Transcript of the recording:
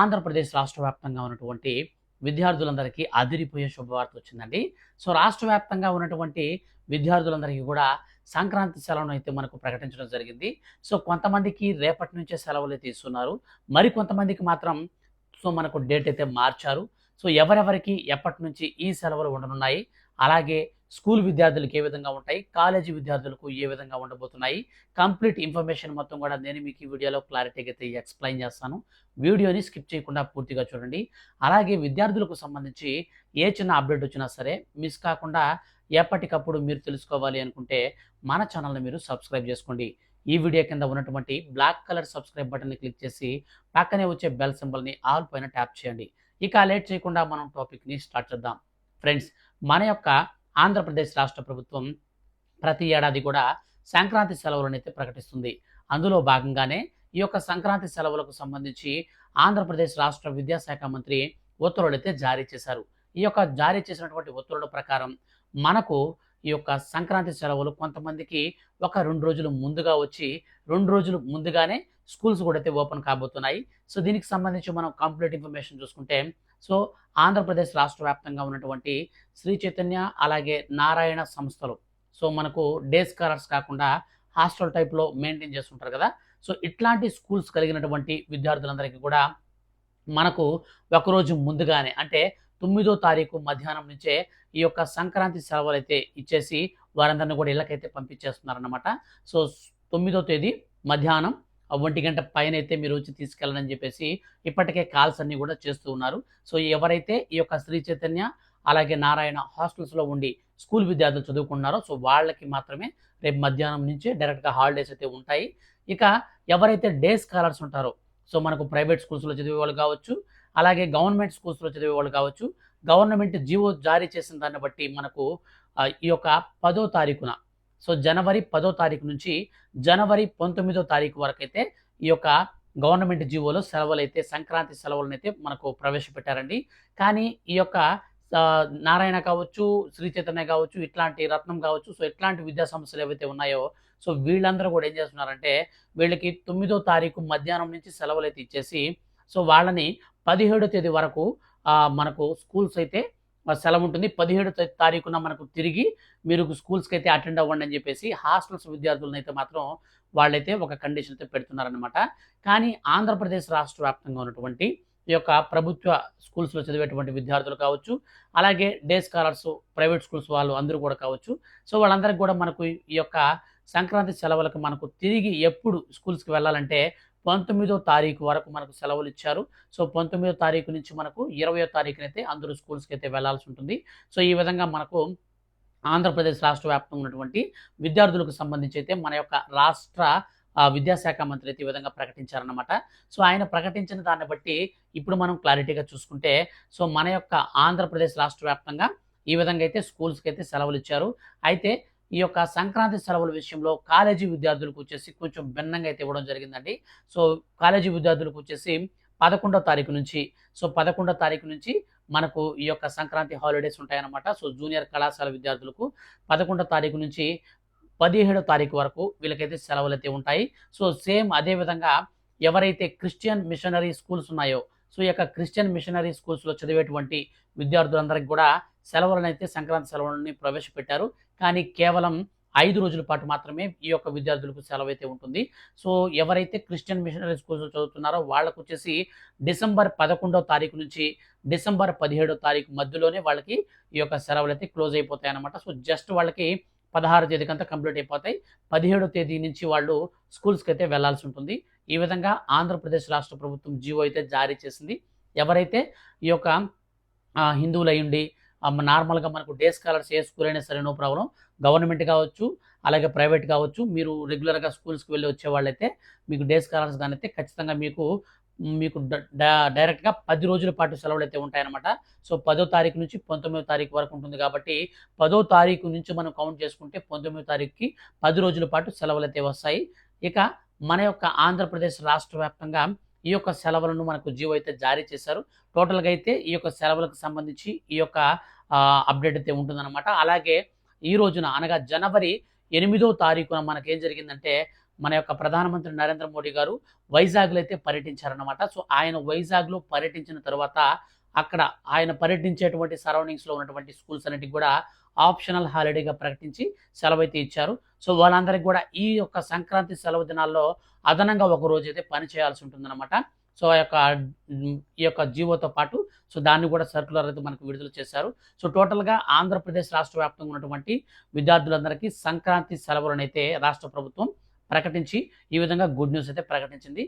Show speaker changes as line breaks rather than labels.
ఆంధ్రప్రదేశ్ రాష్ట్ర వ్యాప్తంగా ఉన్నటువంటి విద్యార్థులందరికీ అదిరిపోయే శుభవార్త వచ్చిందండి. సో రాష్ట్ర వ్యాప్తంగా ఉన్నటువంటి విద్యార్థులందరికీ కూడా సంక్రాంతి సెలవును అయితే మనకు ప్రకటించడం జరిగింది. సో కొంతమందికి రేపటి నుంచే సెలవులు తీసుకున్నారు మరి కొంతమందికి మాత్రం సో మనకు డేట్ అయితే మార్చారు. సో ఎవరెవరికి ఎప్పటి నుంచి ఈ సెలవులు ఉండనున్నాయి. అలాగే స్కూల్ విద్యార్థులకు ఏ విధంగా ఉంటాయి? కాలేజీ విద్యార్థులకు ఏ విధంగా ఉండబోతున్నాయి? కంప్లీట్ ఇన్ఫర్మేషన్ మొత్తం కూడా నేను మీకు ఈ వీడియోలో క్లారిటీగా అయితే ఎక్స్ప్లెయిన్ చేస్తాను. వీడియోని స్కిప్ చేయకుండా పూర్తిగా చూడండి. అలాగే విద్యార్థులకు సంబంధించి ఏ చిన్న అప్డేట్ వచ్చినా సరే మిస్ కాకుండా ఎప్పటికప్పుడు మీరు తెలుసుకోవాలి అనుకుంటే మన ఛానల్ని మీరు సబ్స్క్రైబ్ చేసుకోండి. ఈ వీడియో కింద ఉన్నటువంటి బ్లాక్ కలర్ సబ్స్క్రైబ్ బటన్ని క్లిక్ చేసి పక్కనే వచ్చే బెల్ సింబల్ని ఆల్ పైన ట్యాప్ చేయండి. ఇక లేట్ చేయకుండా మనం టాపిక్ని స్టార్ట్ చేద్దాం. ఫ్రెండ్స్ మన యొక్క ఆంధ్రప్రదేశ్ రాష్ట్ర ప్రభుత్వం ప్రతి ఏడాది కూడా సంక్రాంతి సెలవులను అయితే ప్రకటిస్తుంది. అందులో భాగంగానే ఈ యొక్క సంక్రాంతి సెలవులకు సంబంధించి ఆంధ్రప్రదేశ్ రాష్ట్ర విద్యాశాఖ మంత్రి ఉత్తర్వులు అయితే జారీ చేశారు. ఈ యొక్క జారీ చేసినటువంటి ఉత్తర్వుల ప్రకారం మనకు ఈ యొక్క సంక్రాంతి సెలవులు కొంతమందికి ఒక రెండు రోజులు ముందుగా వచ్చి రెండు రోజులు ముందుగానే స్కూల్స్ కూడా అయితే ఓపెన్ కాబోతున్నాయి. సో దీనికి సంబంధించి మనం కంప్లీట్ ఇన్ఫర్మేషన్ చూసుకుంటే సో ఆంధ్రప్రదేశ్ రాష్ట్ర వ్యాప్తంగా ఉన్నటువంటి శ్రీ చైతన్య అలాగే నారాయణ సంస్థలు. సో మనకు డే స్కాలర్స్ కాకుండా హాస్టల్ టైప్లో మెయింటైన్ చేస్తుంటారు కదా. సో ఇట్లాంటి స్కూల్స్ కలిగినటువంటి విద్యార్థులందరికీ కూడా మనకు ఒకరోజు ముందుగానే అంటే తొమ్మిదో తారీఖు మధ్యాహ్నం నుంచే ఈ యొక్క సంక్రాంతి సెలవులు అయితే ఇచ్చేసి వారందరిని కూడా ఇళ్ళకైతే పంపించేస్తున్నారనమాట సో తొమ్మిదో తేదీ మధ్యాహ్నం ఒంటి గంట పైన అయితే మీరు వచ్చి తీసుకెళ్ళని చెప్పేసి ఇప్పటికే కాల్స్ అన్నీ కూడా చేస్తూ ఉన్నారు. సో ఎవరైతే ఈ యొక్క శ్రీ చైతన్య అలాగే నారాయణ హాస్టల్స్లో ఉండి స్కూల్ విద్యార్థులు చదువుకున్నారో సో వాళ్ళకి మాత్రమే రేపు మధ్యాహ్నం నుంచే డైరెక్ట్గా హాలిడేస్ అయితే ఉంటాయి. ఇక ఎవరైతే డే స్కాలర్స్ ఉంటారో సో మనకు ప్రైవేట్ స్కూల్స్లో చదివే వాళ్ళు కావచ్చు అలాగే గవర్నమెంట్ స్కూల్స్లో చదివే వాళ్ళు కావచ్చు గవర్నమెంట్ జీవో జారీ చేసిన దాన్ని బట్టి మనకు ఈ యొక్క పదో తారీఖున సో జనవరి పదో తారీఖు నుంచి జనవరి పంతొమ్మిదో తారీఖు వరకు అయితే ఈ యొక్క గవర్నమెంట్ జీవోలో సెలవులు అయితే సంక్రాంతి సెలవులను అయితే మనకు ప్రవేశపెట్టారండి. కానీ ఈ యొక్క నారాయణ కావచ్చు శ్రీ చైతన్య కావచ్చు ఇట్లాంటి రత్నం కావచ్చు సో ఇట్లాంటి విద్యా సంస్థలు ఏవైతే ఉన్నాయో సో వీళ్ళందరూ కూడా ఏం చేస్తున్నారంటే వీళ్ళకి తొమ్మిదో తారీఖు మధ్యాహ్నం నుంచి సెలవులు అయితే ఇచ్చేసి సో వాళ్ళని పదిహేడో తేదీ వరకు మనకు స్కూల్స్ అయితే సెలవు ఉంటుంది పదిహేడు తారీఖున మనకు తిరిగి మీరు స్కూల్స్కి అయితే అటెండ్ అవ్వండి అని చెప్పేసి హాస్టల్స్ విద్యార్థులను అయితే మాత్రం వాళ్ళైతే ఒక కండిషన్ అయితే పెడుతున్నారనమాట కానీ ఆంధ్రప్రదేశ్ రాష్ట్ర వ్యాప్తంగా ఉన్నటువంటి ఈ యొక్క ప్రభుత్వ స్కూల్స్లో చదివేటువంటి విద్యార్థులు కావచ్చు అలాగే డే స్కాలర్స్ ప్రైవేట్ స్కూల్స్ వాళ్ళు అందరూ కూడా కావచ్చు. సో వాళ్ళందరికీ కూడా మనకు ఈ యొక్క సంక్రాంతి సెలవులకు మనకు తిరిగి ఎప్పుడు స్కూల్స్కి వెళ్ళాలంటే పంతొమ్మిదో తారీఖు వరకు మనకు సెలవులు ఇచ్చారు. సో పంతొమ్మిదో తారీఖు నుంచి మనకు ఇరవయో తారీఖునైతే అందరూ స్కూల్స్కి అయితే వెళ్ళాల్సి ఉంటుంది. సో ఈ విధంగా మనకు ఆంధ్రప్రదేశ్ రాష్ట్ర వ్యాప్తంగా ఉన్నటువంటి విద్యార్థులకు సంబంధించి అయితే మన యొక్క రాష్ట్ర విద్యాశాఖ మంత్రి అయితే ఈ విధంగా ప్రకటించారన్నమాట. సో ఆయన ప్రకటించిన దాన్ని బట్టి ఇప్పుడు మనం క్లారిటీగా చూసుకుంటే సో మన యొక్క ఆంధ్రప్రదేశ్ రాష్ట్ర వ్యాప్తంగా ఈ విధంగా అయితే స్కూల్స్కి అయితే సెలవులు ఇచ్చారు. అయితే ఈ యొక్క సంక్రాంతి సెలవుల విషయంలో కాలేజీ విద్యార్థులకు వచ్చేసి కొంచెం భిన్నంగా అయితే ఇవ్వడం జరిగిందండి. సో కాలేజీ విద్యార్థులకు వచ్చేసి పదకొండో తారీఖు నుంచి సో పదకొండో తారీఖు నుంచి మనకు ఈ యొక్క సంక్రాంతి హాలిడేస్ ఉంటాయన్నమాట. సో జూనియర్ కళాశాల విద్యార్థులకు పదకొండో తారీఖు నుంచి పదిహేడో తారీఖు వరకు వీళ్ళకైతే సెలవులు అయితే ఉంటాయి. సో సేమ్ అదే విధంగా ఎవరైతే క్రిస్టియన్ మిషనరీ స్కూల్స్ ఉన్నాయో సో ఈ యొక్క క్రిస్టియన్ మిషనరీ స్కూల్స్లో చదివేటువంటి విద్యార్థులందరికీ కూడా సెలవులను అయితే సంక్రాంతి సెలవులని ప్రవేశపెట్టారు. కానీ కేవలం ఐదు రోజుల పాటు మాత్రమే ఈ యొక్క విద్యార్థులకు సెలవు అయితే ఉంటుంది. సో ఎవరైతే క్రిస్టియన్ మిషనరీ స్కూల్స్లో చదువుతున్నారో వాళ్ళకు వచ్చేసి డిసెంబర్ పదకొండో తారీఖు నుంచి డిసెంబర్ పదిహేడో తారీఖు మధ్యలోనే వాళ్ళకి ఈ యొక్క సెలవులు అయితే క్లోజ్ అయిపోతాయి అనమాట సో జస్ట్ వాళ్ళకి పదహారు తేదీకి అంతా కంప్లీట్ అయిపోతాయి. పదిహేడో తేదీ నుంచి వాళ్ళు స్కూల్స్కి అయితే వెళ్ళాల్సి ఉంటుంది. ఈ విధంగా ఆంధ్రప్రదేశ్ రాష్ట్ర ప్రభుత్వం జీవో అయితే జారీ చేసింది. ఎవరైతే ఈ యొక్క ఆ, నార్మల్గా మనకు డే స్కాలర్స్ ఏ స్కూల్ అయినా సరే నో ప్రాబ్లం గవర్నమెంట్ కావచ్చు అలాగే ప్రైవేట్ కావచ్చు మీరు రెగ్యులర్గా స్కూల్స్కి వెళ్ళి వచ్చే వాళ్ళైతే మీకు డే స్కాలర్స్ కానీ అయితే ఖచ్చితంగా మీకు మీకు డ- డ- డైరెక్ట్గా పది రోజుల పాటు సెలవులు అయితే ఉంటాయన్నమాట. సో పదో తారీఖు నుంచి పంతొమ్మిదో తారీఖు వరకు ఉంటుంది కాబట్టి పదో తారీఖు నుంచి మనం కౌంట్ చేసుకుంటే పంతొమ్మిదో తారీఖుకి పది రోజుల పాటు సెలవులు అయితే వస్తాయి. ఇక మన యొక్క ఆంధ్రప్రదేశ్ రాష్ట్ర వ్యాప్తంగా ఈ యొక్క సెలవులను మనకు జియో అయితే జారీ చేశారు టోటల్గా అయితే ఈ యొక్క సెలవులకు సంబంధించి ఈ యొక్క అప్డేట్ అయితే ఉంటుందన్నమాట అలాగే ఈ రోజున అనగా జనవరి ఎనిమిదో తారీఖున మనకేం జరిగిందంటే మన యొక్క ప్రధానమంత్రి నరేంద్ర మోడీ గారు వైజాగ్‌లో అయితే పర్యటించారన్నమాట. సో, ఆయన వైజాగ్‌లో పర్యటించిన తర్వాత అక్కడ ఆయన పర్యటించేటువంటి సరౌండింగ్స్‌లో ఉన్నటువంటి స్కూల్స్ అన్నిటికి కూడా ఆప్షనల్ హాలిడేగా ప్రకటించి సెలవైతే ఇచ్చారు. సో, వాళ్ళందరికీ కూడా ఈ యొక్క సంక్రాంతి సెలవు దినాల్లో అదనంగా ఒక రోజైతే పని చేయాల్సి ఉంటుందన్నమాట. సో, ఆ యొక్క ఈ యొక్క జీవోతో పాటు సో, దాన్ని కూడా సర్కులర్ అయితే మనకు విడుదల చేశారు. సో, టోటల్‌గా ఆంధ్రప్రదేశ్ రాష్ట్ర వ్యాప్తంగా ఉన్నటువంటి విద్యార్థులందరికీ సంక్రాంతి సెలవులనైతే రాష్ట్ర ప్రభుత్వం ప్రకటించి ఈ విధంగా గుడ్ న్యూస్ అయితే ప్రకటించింది.